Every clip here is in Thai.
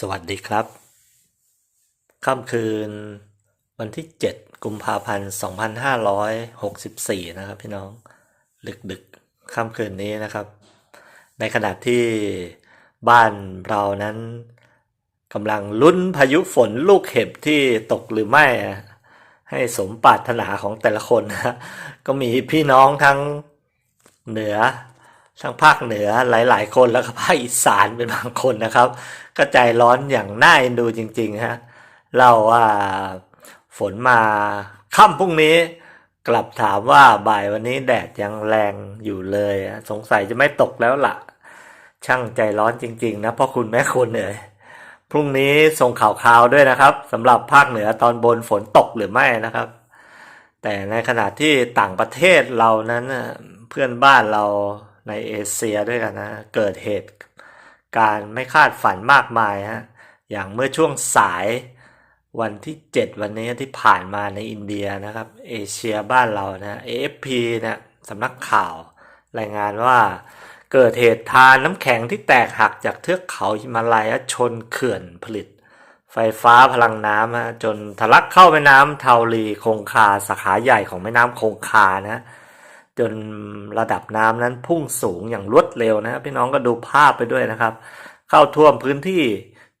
สวัสดีครับ ค่ำคืนวันที่ 7 กุมภาพันธ์ 2564 นะครับพี่น้อง ดึกดึกค่ำคืนนี้นะครับ ในขณะที่บ้านเรานั้นกำลังลุ้นพายุฝนลูกเห็บที่ตกหรือไม่ ให้สมปรารถนาของแต่ละคนนะก็มีพี่น้องทั้งเหนือทั้งภาคเหนือหลาย ๆ คนแล้วก็ภาคอีสานเป็นบางคนนะครับ ก็ใจร้อนอย่างน่าเอ็นดูจริงๆฮะเล่าว่าฝนมาค่ำพรุ่งนี้กลับถามว่าบ่ายวันนี้แดดยังแรงอยู่เลย สงสัยจะไม่ตกแล้วล่ะ ช่างใจร้อนจริง ๆ นะพ่อคุณแม่คุณเอ๋ยพรุ่งนี้ส่งข่าวคราวด้วยนะครับสำหรับภาคเหนือตอนบนฝนตกหรือไม่นะครับ แต่ในขณะที่ต่างประเทศเรานั้นเพื่อนบ้านเราในเอเชียด้วยกันนะ เกิดเหตุ การณ์ไม่คาดฝันมากมายฮะอย่างเมื่อช่วงสายวันที่ 7 วันนี้ที่ผ่านมาในอินเดียนะครับ เอเชียบ้านเรานะ AFP เนี่ยสำนักข่าว รายงานว่าเกิดเหตุทานน้ำแข็งที่แตกหักจากเทือกเขาหิมาลัยชนเขื่อนผลิต ไฟฟ้าพลังน้ำฮะจนทะลักเข้าแม่น้ำเทาลีคงคาสาขาใหญ่ของแม่น้ำคงคานะ จนระดับน้ำนั้นพุ่งสูงอย่างรวดเร็วนะพี่น้องก็ดูภาพไปด้วยนะครับ เข้าท่วมพื้นที่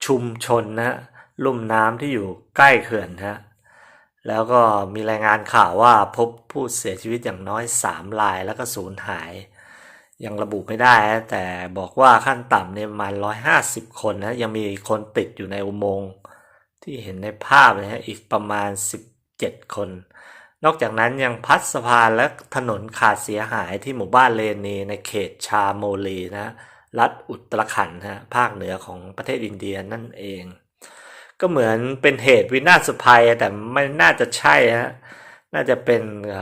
ชุมชนนะลุ่มน้ำที่อยู่ใกล้เขื่อนนะแล้วก็มีรายงานข่าวว่าพบผู้เสียชีวิตอย่างน้อย 3 รายแล้วก็สูญหาย ยังระบุไม่ได้ แต่บอกว่าขั้นต่ำเนี่ยประมาณ150คนนะยังมีคนติดอยู่ในอุโมงค์ที่เห็นในภาพนะฮะอีกประมาณ 17 คน นอกจากนั้นยังพัดสะพานและถนนขาดเสียหายที่หมู่บ้านเลนีในเขตชาโมลีนะรัฐอุตรขันธ์ฮะภาคเหนือของประเทศอินเดียนั่นเอง ก็เหมือนเป็นเหตุวินาศภัยแต่ไม่น่าจะใช่ฮะน่าจะเป็นเ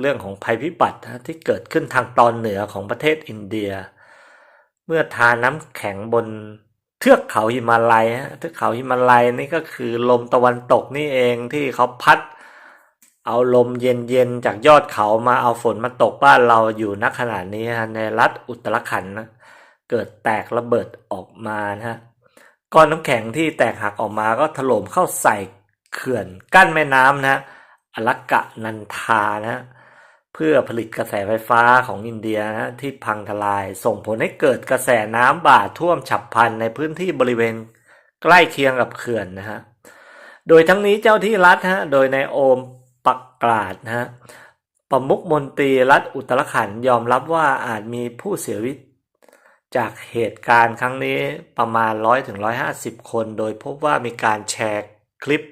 เรื่องของภัยพิบัติที่เกิดขึ้นทางตอนเหนือของประเทศอินเดีย เมื่อทาน้ำแข็งบนเทือกเขาหิมาลัยฮะเทือกเขาหิมาลัยนี่ก็คือลมตะวันตกนี่เองที่เขาพัดเเอาลมเย็นๆจากยอดเขามาเอาฝนมาตกบ้านเราอยู่ณขณะนี้ฮะในรัฐอุตรขันนะเกิดแตกระเบิดออกมานะฮะก้อนน้ำแข็งที่แตกหักออกมาก็ถล่มเข้าใส่เขื่อนกั้นแม่น้ำนะอลักกะนันทานะเพื่อผลิตกระแสไฟฟ้าของอินเดียนะฮะที่พังทลาย ส่งผลให้เกิดกระแสน้ำบ่าท่วมฉับพลันในพื้นที่บริเวณใกล้เคียงกับเขื่อนนะฮะโดยทั้งนี้เจ้าที่รัฐฮะโดยนายโอม ปักกลาดนะฮะประมุขมนตรีรัฐอุตรขันยอมรับว่าอาจมีผู้เสียชีวิตจากเหตุการณ์ครั้งนี้ประมาณ 100ถึง150 คน โดยพบว่ามีการแชร์คลิป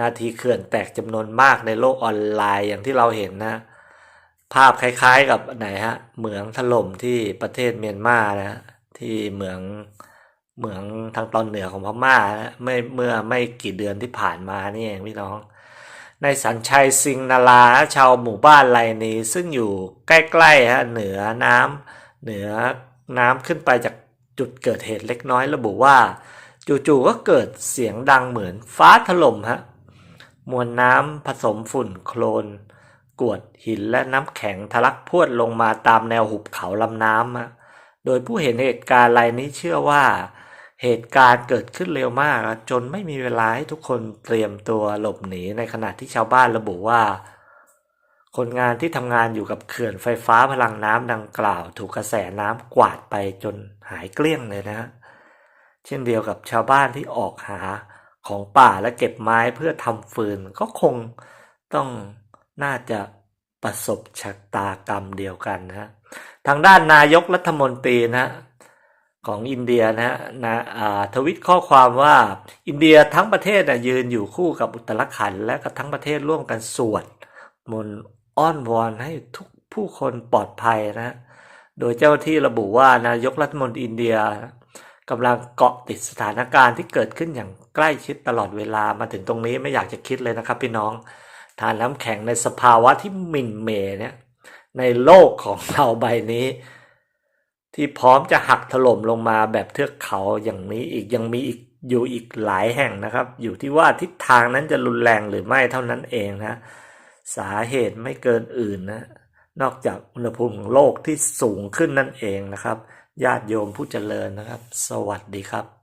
นาทีเขื่อนแตกจำนวนมากในโลกออนไลน์อย่างที่เราเห็นนะ ภาพคล้ายๆกับไหนฮะ เหมืองถล่มที่ประเทศเมียนมานะฮะที่เหมืองเหมืองทางตอนเหนือของพม่านะไม่เมื่อไม่กี่เดือนที่ผ่านมานี่เองพี่น้อง ในสัญชัยสิงนาราชาวหมู่บ้านไรนี้ซึ่งอยู่ใกล้ๆฮะเหนือน้ำเหนือน้ำขึ้นไปจากจุดเกิดเหตุเล็กน้อยระบุว่า จู่ๆก็เกิดเสียงดังเหมือนฟ้าถล่มฮะมวลน้ำผสมฝุ่นโคลน กวดหินและน้ำแข็งทะลักพวดลงมาตามแนวหุบเขาลำน้ำฮะโดยผู้เห็นเหตุการณ์รายนี้เชื่อว่า เหตุการณ์เกิดขึ้นเร็วมาก จนไม่มีเวลาให้ทุกคนเตรียมตัวหลบหนีในขณะที่ชาวบ้านระบุว่า คนงานที่ทำงานอยู่กับเขื่อนไฟฟ้าพลังน้ำดังกล่าว ถูกกระแสน้ำกวาดไปจนหายเกลี้ยงเลยนะ เช่นเดียวกับชาวบ้านที่ออกหาของป่าและเก็บไม้เพื่อทำฟืนก็คงต้องน่าจะประสบชะตากรรมเดียวกันนะ ทางด้านนายกรัฐมนตรีนะ ของอินเดียนะนะอ่าทวิตข้อความว่าอินเดียทั้งประเทศนะยืนอยู่คู่กับอุตรขันและก็ทั้งประเทศร่วมกันสวดมนต์อ้อนวอนให้ทุกผู้คนปลอดภัยนะ โดยเจ้าที่ระบุว่านายกรัฐมนตรีอินเดียกำลังเกาะติดสถานการณ์ที่เกิดขึ้นอย่างใกล้ชิดตลอดเวลามาถึงตรงนี้ไม่อยากจะคิดเลยนะครับพี่น้อง ทานน้ำแข็งในสภาวะที่มิ่นเมเนี่ยในโลกของเราใบนี้ ที่พร้อมจะหักถล่มลงมาแบบเทือกเขาอย่างนี้อีกยังมีอีกอยู่อีกหลายแห่งนะครับ อยู่ที่ว่าทิศทางนั้นจะรุนแรงหรือไม่เท่านั้นเองนะ สาเหตุไม่เกินอื่นนะ นอกจากอุณหภูมิของโลกที่สูงขึ้นนั่นเองนะครับ ญาติโยมผู้เจริญนะครับ สวัสดีครับ